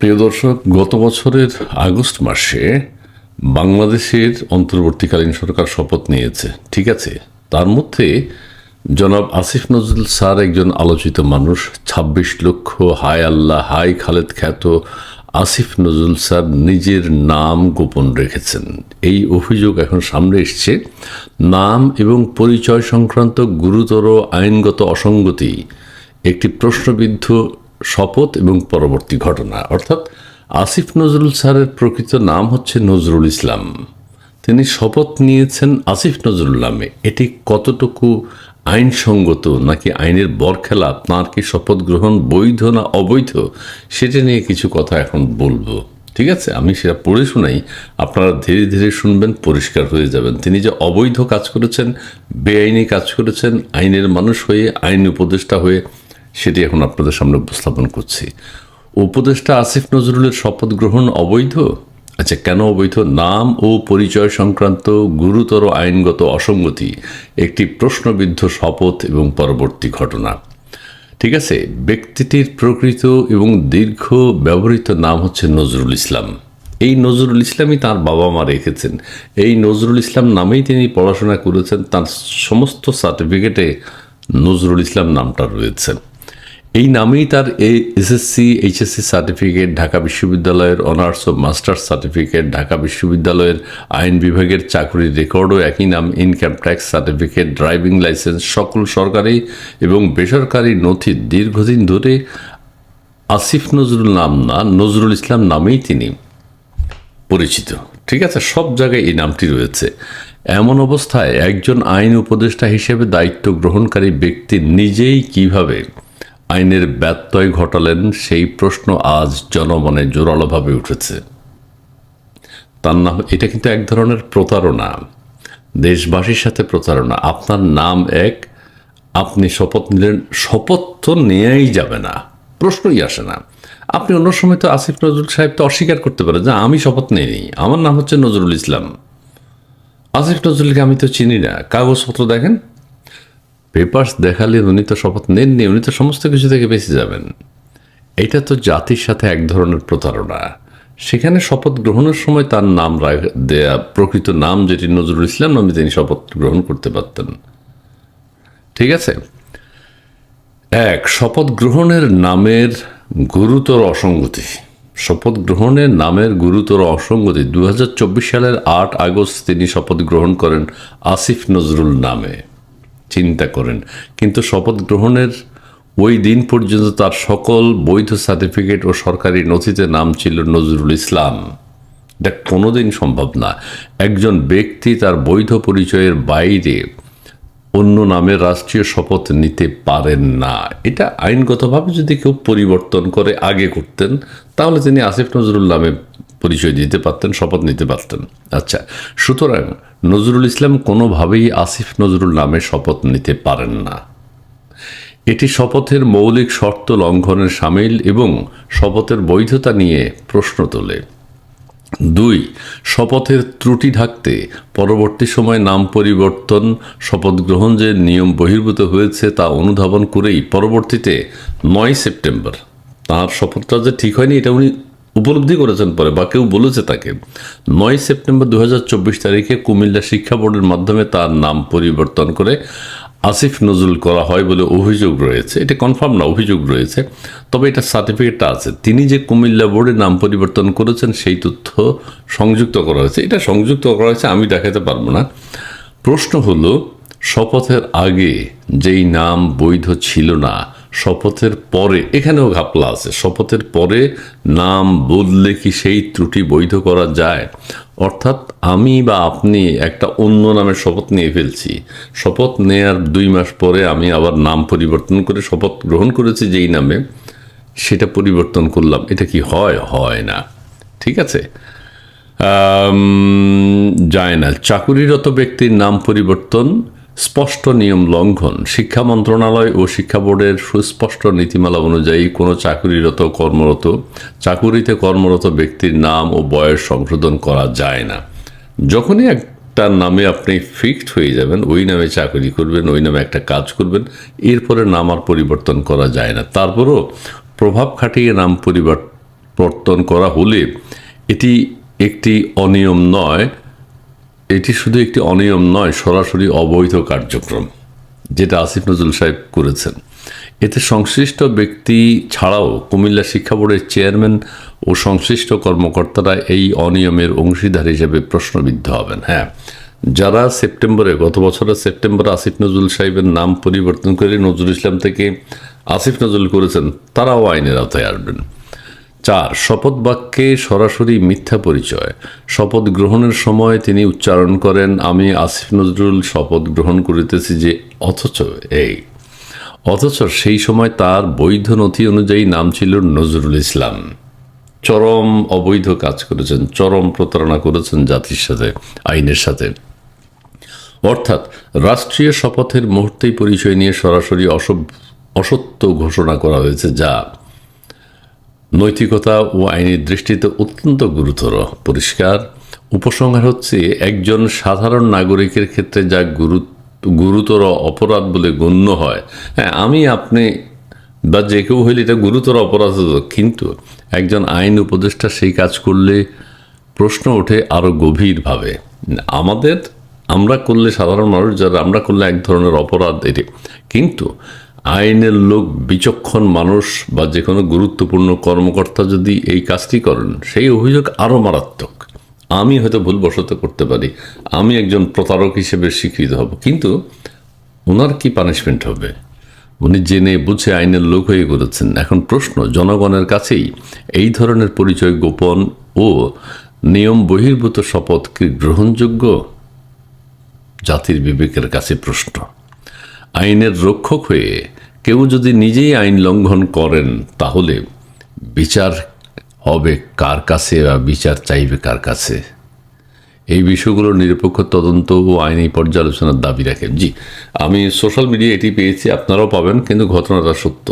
প্রিয় দর্শক, গত বছরের আগস্ট মাসে বাংলাদেশের অন্তর্বর্তীকালীন সরকার শপথ নিয়েছে, ঠিক আছে? তার মধ্যে জনাব আসিফ নজরুল স্যার একজন আলোচিত মানুষ ২৬ লক্ষ হাই আল্লাহ হাই খালেদ খ্যাত আসিফ নজরুল স্যার নিজের নাম গোপন রেখেছেন। এই অভিযোগ এখন সামনে এসছে। নাম এবং পরিচয় সংক্রান্ত গুরুতর আইনগত অসঙ্গতি, একটি প্রশ্নবিদ্ধ শপথ এবং পরবর্তী ঘটনা। অর্থাৎ আসিফ নজরুল স্যারের প্রকৃত নাম হচ্ছে নজরুল ইসলাম। তিনি শপথ নিয়েছেন আসিফ নজরুল নামে। এটি কতটুকু আইনসঙ্গত নাকি আইনের বরখেলা, তাঁর কি শপথ গ্রহণ বৈধ না অবৈধ, সেটা নিয়ে কিছু কথা এখন বলব। ঠিক আছে? আমি সেটা পড়ে শোনাই আপনারা ধীরে ধীরে শুনবেন, পরিষ্কার হয়ে যাবেন। তিনি যে অবৈধ কাজ করেছেন, বেআইনি কাজ করেছেন, আইনের মানুষ হয়ে, আইন উপদেষ্টা হয়ে সেটি এখন আপনাদের সামনে উপস্থাপন করছি। উপদেষ্টা আসিফ নজরুলের শপথ গ্রহণ অবৈধ? আচ্ছা কেন অবৈধ? নাম ও পরিচয় সংক্রান্ত গুরুতর আইনগত অসঙ্গতি, একটি প্রশ্নবিদ্ধ শপথ এবং পরবর্তী ঘটনা। ঠিক আছে, ব্যক্তিটির প্রকৃত এবং দীর্ঘ ব্যবহৃত নাম হচ্ছে নজরুল ইসলাম। এই নজরুল ইসলামই তার বাবা মা রেখেছেন। এই নজরুল ইসলাম নামেই তিনি পড়াশোনা করেছেন, তার সমস্ত সার্টিফিকেটে নজরুল ইসলাম নামটা রয়েছে। এই নামেই তার এই এসএসসি এইচএসসি সার্টিফিকেট, ঢাকা বিশ্ববিদ্যালয়ের অনার্স ও মাস্টার্স সার্টিফিকেট, ঢাকা বিশ্ববিদ্যালয়ের আইন বিভাগের চাকরির রেকর্ডও একই নাম, income tax certificate, driving licence, সকল সরকারি এবং বেসরকারি নথি। দীর্ঘদিন ধরে আসিফ নজরুল নাম না, নজরুল ইসলাম নামেই তিনি পরিচিত। ঠিক আছে, সব জায়গায় এই নামটি রয়েছে। এমন অবস্থায় একজন আইন উপদেষ্টা হিসেবে দায়িত্ব গ্রহণকারী ব্যক্তি নিজেই কীভাবে আইনের ব্যত্যয় ঘটালেন সেই প্রশ্ন আজ জনমনে জোরালোভাবে উঠেছে। তার নাম, এটা কিন্তু এক ধরনের প্রতারণা। দেশবাসীর সাথে প্রতারণা। আপনার নাম এক, আপনি শপথ নিলেন, শপথ তো নেওয়াই যাবে না। প্রশ্নই আসে না। আপনি অন্য সময় তো আসিফ নজরুল সাহেব তো অস্বীকার করতে পারেন যে আমি শপথ নেইনি। আমার নাম হচ্ছে নজরুল ইসলাম। আসিফ নজরুলকে আমি তো চিনি না। কাগজপত্র দেখেন পেপার্স দেখালে উনি তো শপথ নেননি, উনি তো সমস্ত কিছু থেকে বেঁচে যাবেন। এটা তো জাতির সাথে এক ধরনের প্রতারণা। সেখানে শপথ গ্রহণের সময় তার নাম দেয়া প্রকৃত নাম যেটি নজরুল ইসলাম নামে তিনি শপথ গ্রহণ করতে পারতেন। ঠিক আছে? এক, শপথ গ্রহণের নামের গুরুতর অসঙ্গতি। শপথ গ্রহণের নামের গুরুতর অসঙ্গতি। দু হাজার চব্বিশ সালের আট আগস্ট তিনি শপথ গ্রহণ করেন আসিফ নজরুল নামে। চিন্তা করেন। কিন্তু শপথ গ্রহণের ওই দিন পর্যন্ত তার সকল বৈধ সার্টিফিকেট ও সরকারি নথিতে নাম ছিল নজরুল ইসলাম। এটা কোনোদিন সম্ভব না। একজন ব্যক্তি তার বৈধ পরিচয়ের বাইরে অন্য নামের রাষ্ট্রীয় শপথ নিতে পারেন না। এটা আইনগতভাবে যদি কেউ পরিবর্তন করে, আগে করতেন, তাহলে তিনি আসিফ নজরুল নামে পরিচয় দিতে পারতেন, শপথ নিতে পারতেন। আচ্ছা সুতরাং নজরুল ইসলাম কোনোভাবেই আসিফ নজরুল নামে শপথ নিতে পারেন না। এটি শপথের মৌলিক শর্ত লঙ্ঘনের সামিল এবং শপথের বৈধতা নিয়ে প্রশ্ন তোলে। দুই, শপথের ত্রুটি ঢাকতে পরবর্তী সময় নাম পরিবর্তন, শপথ গ্রহণ যে নিয়ম বহির্ভূত হয়েছে তা অনুধাবন করেই পরবর্তীতে নয় সেপ্টেম্বর। তার শপথটা যে ঠিক হয়নি, এটা উনি উপলব্ধি করেছেন পরে, বা কেউ বলেছে তাকে। নয় সেপ্টেম্বর দু হাজার চব্বিশ তারিখে কুমিল্লা শিক্ষা বোর্ডের মাধ্যমে তার নাম পরিবর্তন করে আসিফ নজরুল করা হয় বলে অভিযোগ রয়েছে। এটা কনফার্ম না, অভিযোগ রয়েছে। তবে এটা সার্টিফিকেটটা আছে। তিনি যে কুমিল্লা বোর্ডে নাম পরিবর্তন করেছেন, সেই তথ্য সংযুক্ত করা হয়েছে। এটা সংযুক্ত করা হয়েছে, আমি দেখাতে পারব না। প্রশ্ন হলো, শপথের আগে যেই নাম বৈধ ছিল না শপথের পরে, এখানেও ঘাপলা আছে, শপথের পরে নাম বদলে কি সেই ত্রুটি বৈধ করা যায়? অর্থাৎ আমি বা আপনি একটা অন্য নামের শপথ নিয়ে ফেলছি। শপথ নেয়ার দুই মাস পরে আমি আবার নাম পরিবর্তন করে শপথ গ্রহণ করেছি যেই নামে, সেটা পরিবর্তন করলাম। এটা কি হয়? হয় না। ঠিক আছে? যায় না। চাকুরিরত ব্যক্তির নাম পরিবর্তন স্পষ্ট নিয়ম লঙ্ঘন। শিক্ষা মন্ত্রণালয় ও শিক্ষা বোর্ডের সুস্পষ্ট নীতিমালা অনুযায়ী কোনো চাকুরিরত কর্মরত, চাকুরিতে কর্মরত ব্যক্তির নাম ও বয়স সংশোধন করা যায় না। যখনই একটা নামে আপনি ফিক্সড হয়ে যাবেন, ওই নামে চাকরি করবেন, ওই নামে একটা কাজ করবেন, এরপরে নাম আর পরিবর্তন করা যায় না। তারপরও প্রভাব খাটিয়ে নাম পরিবর্তন করা হলে এটি একটি অনিয়ম নয় এটি শুধু একটি অনিয়ম নয়, সরাসরি অবৈধ কার্যক্রম, যেটা আসিফ নজরুল সাহেব করেছেন। এতে সংশ্লিষ্ট ব্যক্তি ছাড়াও কুমিল্লা শিক্ষা বোর্ডের চেয়ারম্যান ও সংশ্লিষ্ট কর্মকর্তারা এই অনিয়মের অংশীদার হিসেবে প্রশ্নবিদ্ধ হবেন। হ্যাঁ যারা সেপ্টেম্বরে, গত বছরের সেপ্টেম্বরে আসিফ নজরুল সাহেবের নাম পরিবর্তন করে নজরুল ইসলাম থেকে আসিফ নজরুল করেছেন, তারাও আইনের আওতায় আসবেন। চার, শপথ বাক্যে সরাসরি মিথ্যা পরিচয়। শপথ গ্রহণের সময় তিনি উচ্চারণ করেন, আমি আসিফ নজরুল শপথ গ্রহণ করিতেছি যে, অথচ এই, অথচ সেই সময় তার বৈধ নথি অনুযায়ী নাম ছিল নজরুল ইসলাম। চরম অবৈধ কাজ করেছেন, চরম প্রতারণা করেছেন জাতির সাথে, আইনের সাথে। অর্থাৎ রাষ্ট্রীয় শপথের মুহূর্তেই পরিচয় নিয়ে সরাসরি অসভ- অসত্য ঘোষণা করা হয়েছে, যা নৈতিকতা ও আইনের দৃষ্টিতে অত্যন্ত গুরুতর। পরিষ্কার। উপসংহার হচ্ছে একজন সাধারণ নাগরিকের ক্ষেত্রে যা গুরু গুরুতর অপরাধ বলে গণ্য হয়। হ্যাঁ আমি আপনি বা যে কেউ হইলে এটা গুরুতর অপরাধ হতো, কিন্তু একজন আইন উপদেষ্টা সেই কাজ করলে প্রশ্ন ওঠে আরও গভীরভাবে। আমাদের, আমরা করলে সাধারণ মানুষ, যারা আমরা করলে এক ধরনের অপরাধ এটি। কিন্তু আইনের লোক, বিচক্ষণ মানুষ বা যে কোনো গুরুত্বপূর্ণ কর্মকর্তা যদি এই কাজটি করেন, সেই অভিযোগ আরও মারাত্মক। আমি হয়তো ভুলবশত করতে পারি। আমি একজন প্রতারক হিসেবে স্বীকৃত হব। কিন্তু ওনার কি পানিশমেন্ট হবে? উনি জেনে বুঝে আইনের লোক হয়ে করেছেন এখন প্রশ্ন, জনগণের কাছেই এই ধরনের পরিচয় গোপন ও নিয়ম বহির্ভূত শপথ কি গ্রহণযোগ্য? জাতির বিবেকের কাছে প্রশ্ন। আইনের রক্ষক হয়ে কেউ যদি নিজেই আইন লঙ্ঘন করেন, তাহলে বিচার হবে কার কাছে বা বিচার চাইবে কার কাছে? এই বিষয়গুলো নিরপেক্ষ তদন্ত ও আইনি পর্যালোচনার দাবি রাখেন। জি, আমি সোশ্যাল মিডিয়া এটি পেয়েছি, আপনারাও পাবেন, কিন্তু ঘটনাটা সত্য।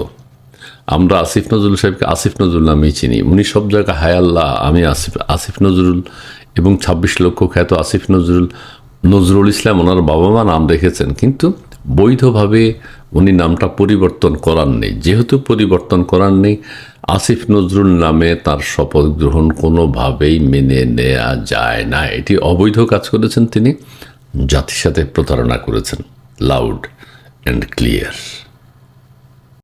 আমরা আসিফ নজরুল সাহেবকে আসিফ নজরুল নামেই চিনি। উনি সব জায়গায়, হায় আল্লাহ, আমি আসিফ আসিফ নজরুল এবং ছাব্বিশ লক্ষ খ্যাত আসিফ নজরুল নজরুল ইসলাম, ওনার বাবা মা নাম রেখেছেন। কিন্তু বৈধভাবে উনি নামটা পরিবর্তন করার নেই। যেহেতু পরিবর্তন করার নেই, আসিফ নজরুল নামে তার শপথ গ্রহণ কোনোভাবেই মেনে নেওয়া যায় না। এটি অবৈধ কাজ করেছেন তিনি, জাতির সাথে প্রতারণা করেছেন লাউড অ্যান্ড ক্লিয়ার